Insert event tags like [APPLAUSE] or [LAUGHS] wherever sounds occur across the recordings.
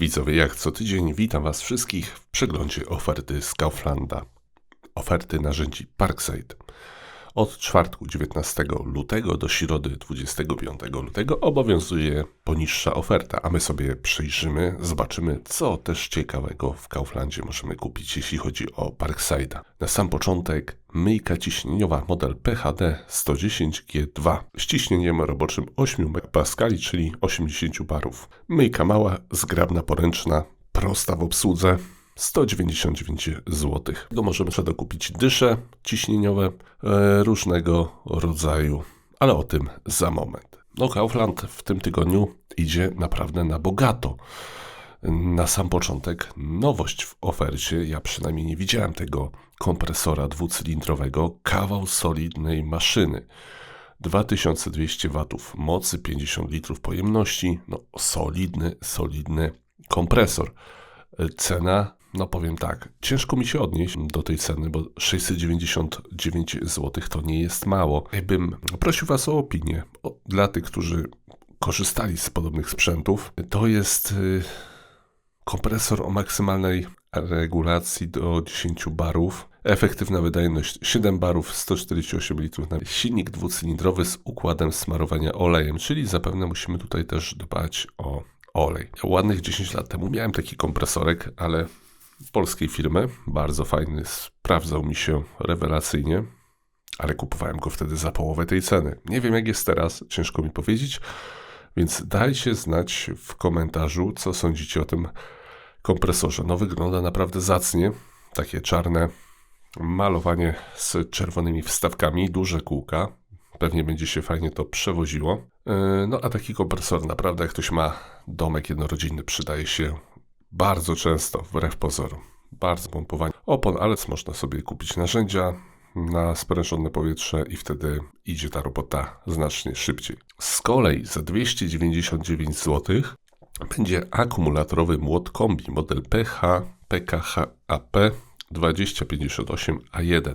widzowie, jak co tydzień witam Was wszystkich w przeglądzie oferty z Kauflanda. Oferty narzędzi Parkside. Od czwartku 19 lutego do środy 25 lutego obowiązuje poniższa oferta, a my sobie przejrzymy, zobaczymy, co też ciekawego w Kauflandzie możemy kupić, jeśli chodzi o Parkside'a. Na sam początek myjka ciśnieniowa model PHD 110G2 z ciśnieniem roboczym 8 MPa, czyli 80 barów. Myjka mała, zgrabna, poręczna, prosta w obsłudze, 199 zł. Możemy sobie dokupić dysze ciśnieniowe e, różnego rodzaju, ale o tym za moment. No Kaufland w tym tygodniu idzie naprawdę na bogato. Na sam początek nowość w ofercie, ja przynajmniej nie widziałem tego kompresora dwucylindrowego, kawał solidnej maszyny. 2200 watów mocy, 50 litrów pojemności, no solidny, solidny kompresor. Cena no powiem tak, ciężko mi się odnieść do tej ceny, bo 699 zł to nie jest mało. Bym prosił Was o opinię. O, dla tych, którzy korzystali z podobnych sprzętów, to jest y, kompresor o maksymalnej regulacji do 10 barów. Efektywna wydajność 7 barów, 148 litrów na silnik dwucylindrowy z układem smarowania olejem, czyli zapewne musimy tutaj też dbać o olej. Ładnych 10 lat temu miałem taki kompresorek, ale polskiej firmy. Bardzo fajny, sprawdzał mi się rewelacyjnie, ale kupowałem go wtedy za połowę tej ceny. Nie wiem jak jest teraz, ciężko mi powiedzieć, więc dajcie znać w komentarzu, co sądzicie o tym kompresorze. No wygląda naprawdę zacnie, takie czarne malowanie z czerwonymi wstawkami, duże kółka. Pewnie będzie się fajnie to przewoziło. E, no a taki kompresor naprawdę, jak ktoś ma domek jednorodzinny, przydaje się bardzo często, wbrew pozorom. Bardzo pompowanie opon, ale można sobie kupić narzędzia na sprężone powietrze i wtedy idzie ta robota znacznie szybciej. Z kolei za 299 zł będzie akumulatorowy młot kombi model PH PKHAP 2058A1.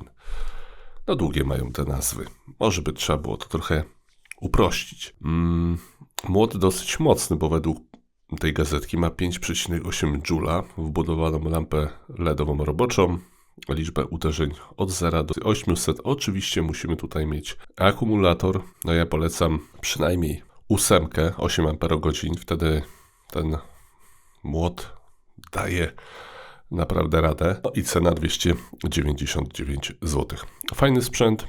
No długie mają te nazwy. Może by trzeba było to trochę uprościć. Mm, młot dosyć mocny, bo według tej gazetki ma 5,8 Joule, wbudowaną lampę LEDową roboczą, liczbę uderzeń od 0 do 800. Oczywiście musimy tutaj mieć akumulator. No ja polecam przynajmniej ósemkę 8 Ah, wtedy ten młot daje naprawdę radę. No i cena 299 zł. Fajny sprzęt,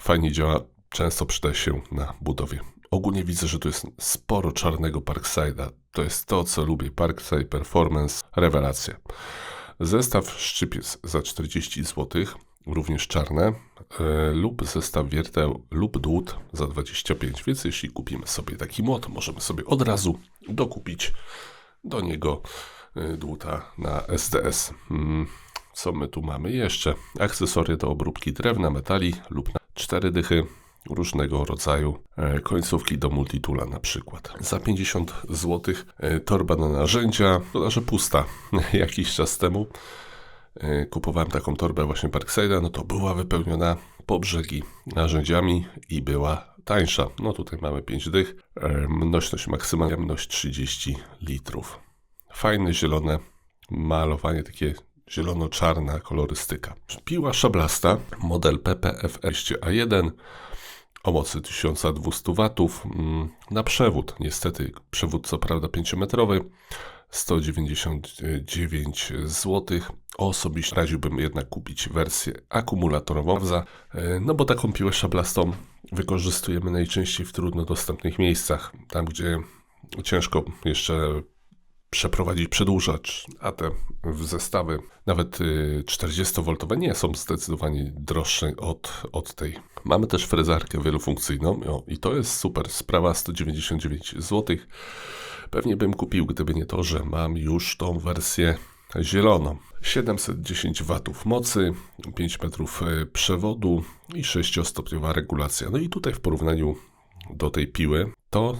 fajnie działa, często przyda się na budowie. Ogólnie widzę, że tu jest sporo czarnego Parkside'a. To jest to, co lubię. Parkside Performance, rewelacja. Zestaw szczypiec za 40 zł, również czarne, e, lub zestaw wierteł lub dłut za 25. Więc jeśli kupimy sobie taki młot, możemy sobie od razu dokupić do niego e, dłuta na SDS. Hmm, co my tu mamy jeszcze? Akcesoria do obróbki drewna, metali lub na 4 dychy różnego rodzaju e, końcówki do multitula na przykład. Za 50 zł e, torba na narzędzia, to że pusta. [LAUGHS] Jakiś czas temu e, kupowałem taką torbę właśnie Parkside'a, no to była wypełniona po brzegi narzędziami i była tańsza. No tutaj mamy 5 dych, mnośność maksymalna, mność 30 litrów. Fajne zielone malowanie, takie zielono-czarna kolorystyka. Piła szablasta, model PPF-A1, o mocy 1200 W mm, na przewód. Niestety przewód co prawda 5-metrowy, 199 zł. Osobiście radziłbym jednak kupić wersję akumulatorową, e, no bo taką piłę szablastą wykorzystujemy najczęściej w trudno dostępnych miejscach, tam gdzie ciężko jeszcze przeprowadzić przedłużacz, a te zestawy, nawet 40V, y, nie są zdecydowanie droższe od, od tej. Mamy też frezarkę wielofunkcyjną o, i to jest super, sprawa 199 zł. Pewnie bym kupił, gdyby nie to, że mam już tą wersję zieloną. 710 W mocy, 5 metrów y, przewodu i 6-stopniowa regulacja. No i tutaj w porównaniu do tej piły, to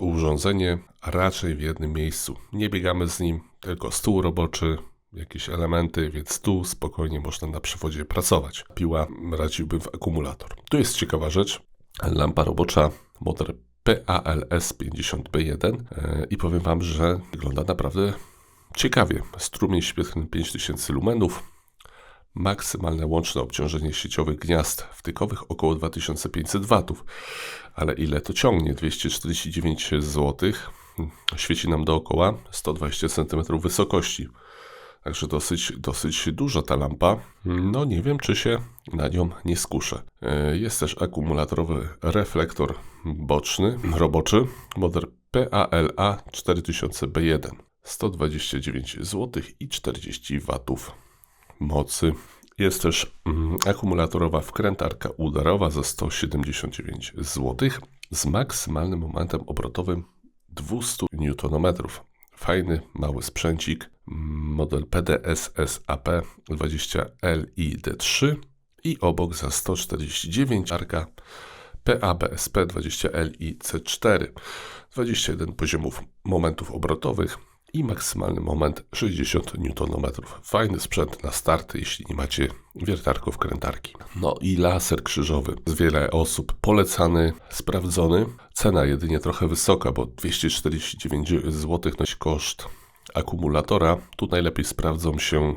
urządzenie raczej w jednym miejscu. Nie biegamy z nim, tylko stół roboczy, jakieś elementy, więc tu spokojnie można na przewodzie pracować. Piła radziłbym w akumulator. Tu jest ciekawa rzecz. Lampa robocza model PALS 50B1 e, i powiem Wam, że wygląda naprawdę ciekawie. Strumień świetlny 5000 lumenów, maksymalne łączne obciążenie sieciowych gniazd wtykowych około 2500 W. Ale ile to ciągnie? 249 zł. Świeci nam dookoła 120 cm wysokości. Także dosyć, dosyć duża ta lampa. No nie wiem, czy się na nią nie skuszę. E, jest też akumulatorowy reflektor boczny, roboczy, model PALA 4000B1. 129 zł i 40 W mocy. Jest też mm, akumulatorowa wkrętarka udarowa za 179 zł z maksymalnym momentem obrotowym 200 Nm. Fajny, mały sprzęcik, model PDS SAP 20LID3 i obok za 149 arka PABSP 20LIC4. 21 poziomów momentów obrotowych i maksymalny moment 60 Nm. Fajny sprzęt na start, jeśli nie macie wiertarków krętarki. No i laser krzyżowy. Z wiele osób polecany, sprawdzony. Cena jedynie trochę wysoka, bo 249 zł nosi koszt akumulatora. Tu najlepiej sprawdzą się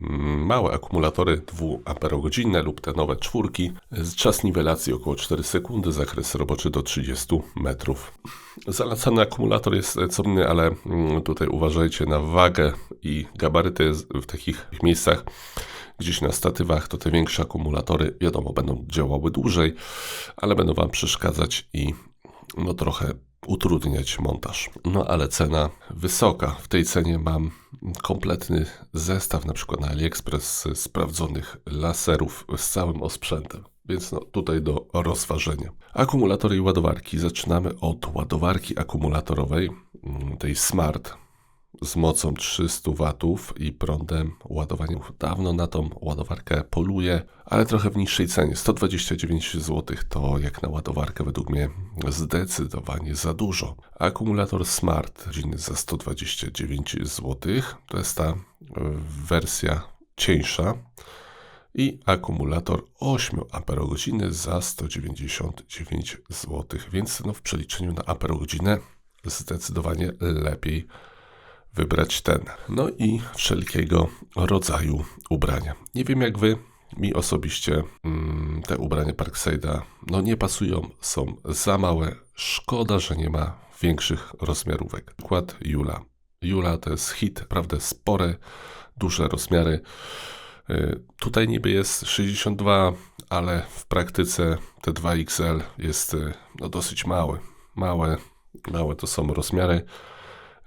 małe akumulatory 2 Ah lub te nowe czwórki. Czas niwelacji około 4 sekundy, zakres roboczy do 30 metrów. Zalecany akumulator jest co inny, ale mm, tutaj uważajcie na wagę i gabaryty w takich miejscach. Gdzieś na statywach to te większe akumulatory, wiadomo, będą działały dłużej, ale będą Wam przeszkadzać i no trochę utrudniać montaż. No ale cena wysoka. W tej cenie mam kompletny zestaw, na przykład na AliExpress, sprawdzonych laserów z całym osprzętem. Więc no, tutaj do rozważenia. Akumulatory i ładowarki. Zaczynamy od ładowarki akumulatorowej, mm, tej Smart z mocą 300 W i prądem ładowania. Dawno na tą ładowarkę poluję, ale trochę w niższej cenie. 129 zł to jak na ładowarkę według mnie zdecydowanie za dużo. Akumulator Smart za 129 zł. To jest ta wersja cieńsza i akumulator 8 Ah za 199 zł, więc no w przeliczeniu na Ah zdecydowanie lepiej wybrać ten. No i wszelkiego rodzaju ubrania. Nie wiem jak wy, mi osobiście mm, te ubrania Parkside'a no nie pasują, są za małe. Szkoda, że nie ma większych rozmiarówek. Przykład Jula. Jula to jest hit, naprawdę spore, duże rozmiary. Y, tutaj niby jest 62, ale w praktyce te 2XL jest y, no, dosyć małe. Małe, małe to są rozmiary.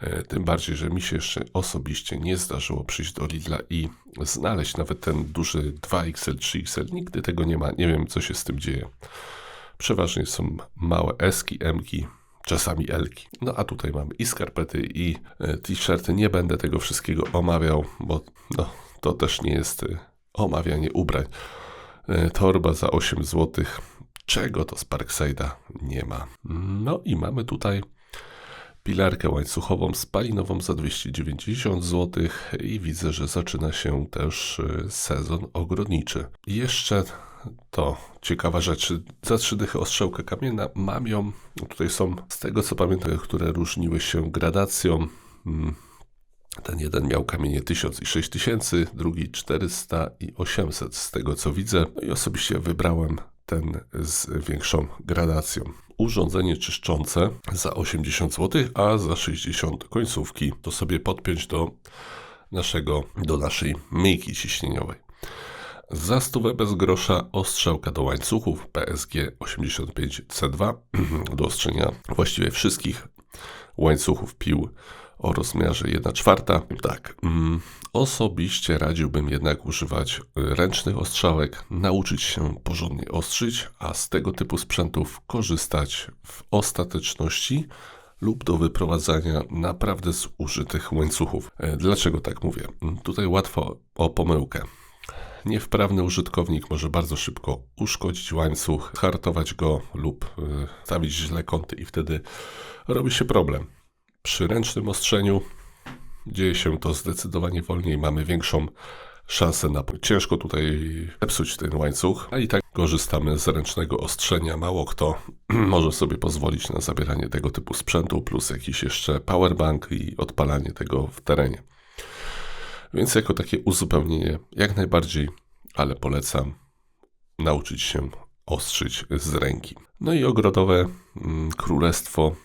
Y, tym bardziej, że mi się jeszcze osobiście nie zdarzyło przyjść do Lidla i znaleźć nawet ten duży 2XL, 3XL. Nigdy tego nie ma. Nie wiem, co się z tym dzieje. Przeważnie są małe Eski, Mki, czasami Elki. No a tutaj mamy i skarpety, i t-shirty. Nie będę tego wszystkiego omawiał, bo no, to też nie jest y, omawianie ubrań. Torba za 8 zł. Czego to z Parkside'a nie ma? No i mamy tutaj pilarkę łańcuchową spalinową za 290 zł i widzę, że zaczyna się też y, sezon ogrodniczy. Jeszcze to ciekawa rzecz. Za trzy dychy ostrzałka kamienna mam ją. Tutaj są z tego co pamiętam, które różniły się gradacją. Mm, ten jeden miał kamienie 1000 i 6000, drugi 400 i 800 z tego co widzę. No i osobiście wybrałem ten z większą gradacją. Urządzenie czyszczące za 80 zł, a za 60 końcówki to sobie podpiąć do naszego, do naszej myjki ciśnieniowej. Za stówę bez grosza ostrzałka do łańcuchów PSG 85C2 [CLEARS THROAT] do ostrzenia właściwie wszystkich łańcuchów pił o rozmiarze 1 czwarta. Tak, mm, osobiście radziłbym jednak używać ręcznych ostrzałek, nauczyć się porządnie ostrzyć, a z tego typu sprzętów korzystać w ostateczności lub do wyprowadzania naprawdę zużytych łańcuchów. E, dlaczego tak mówię? Mm, tutaj łatwo o pomyłkę. Niewprawny użytkownik może bardzo szybko uszkodzić łańcuch, hartować go lub stawić źle kąty i wtedy robi się problem. Przy ręcznym ostrzeniu dzieje się to zdecydowanie wolniej, mamy większą szansę na... Ciężko tutaj zepsuć ten łańcuch, a i tak korzystamy z ręcznego ostrzenia. Mało kto [CLEARS THROAT] może sobie pozwolić na zabieranie tego typu sprzętu, plus jakiś jeszcze powerbank i odpalanie tego w terenie. Więc jako takie uzupełnienie jak najbardziej, ale polecam nauczyć się ostrzyć z ręki. No i ogrodowe mm, królestwo.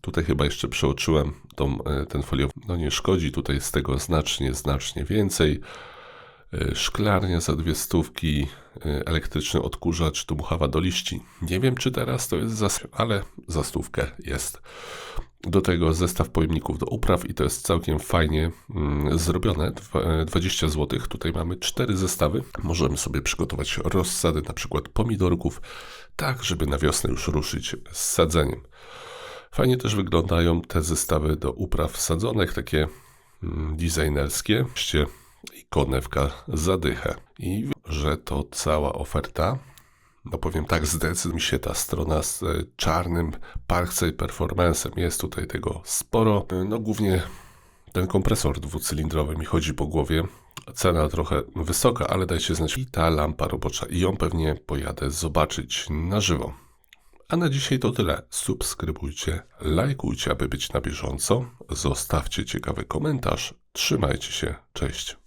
Tutaj chyba jeszcze przeoczyłem tą, e, ten foliowy. No nie szkodzi, tutaj jest tego znacznie, znacznie więcej. E, Szklarnia za dwie stówki, e, elektryczny odkurzacz, dmuchawa do liści. Nie wiem, czy teraz to jest za, ale za stówkę jest. Do tego zestaw pojemników do upraw i to jest całkiem fajnie mm, zrobione. Dwa- e, 20 zł. Tutaj mamy cztery zestawy. Możemy sobie przygotować rozsady na przykład pomidorków, tak żeby na wiosnę już ruszyć z sadzeniem. Fajnie też wyglądają te zestawy do upraw sadzonek, takie mm, designerskie. Oczywiście i konewka zadychę. I że to cała oferta. No powiem tak, zdecyduje mi się ta strona z e, czarnym Parkside Performance'em. Jest tutaj tego sporo. E, No głównie ten kompresor dwucylindrowy mi chodzi po głowie. Cena trochę wysoka, ale dajcie znać. I ta lampa robocza. I ją pewnie pojadę zobaczyć na żywo. A na dzisiaj to tyle. Subskrybujcie, lajkujcie, aby być na bieżąco. Zostawcie ciekawy komentarz. Trzymajcie się. Cześć.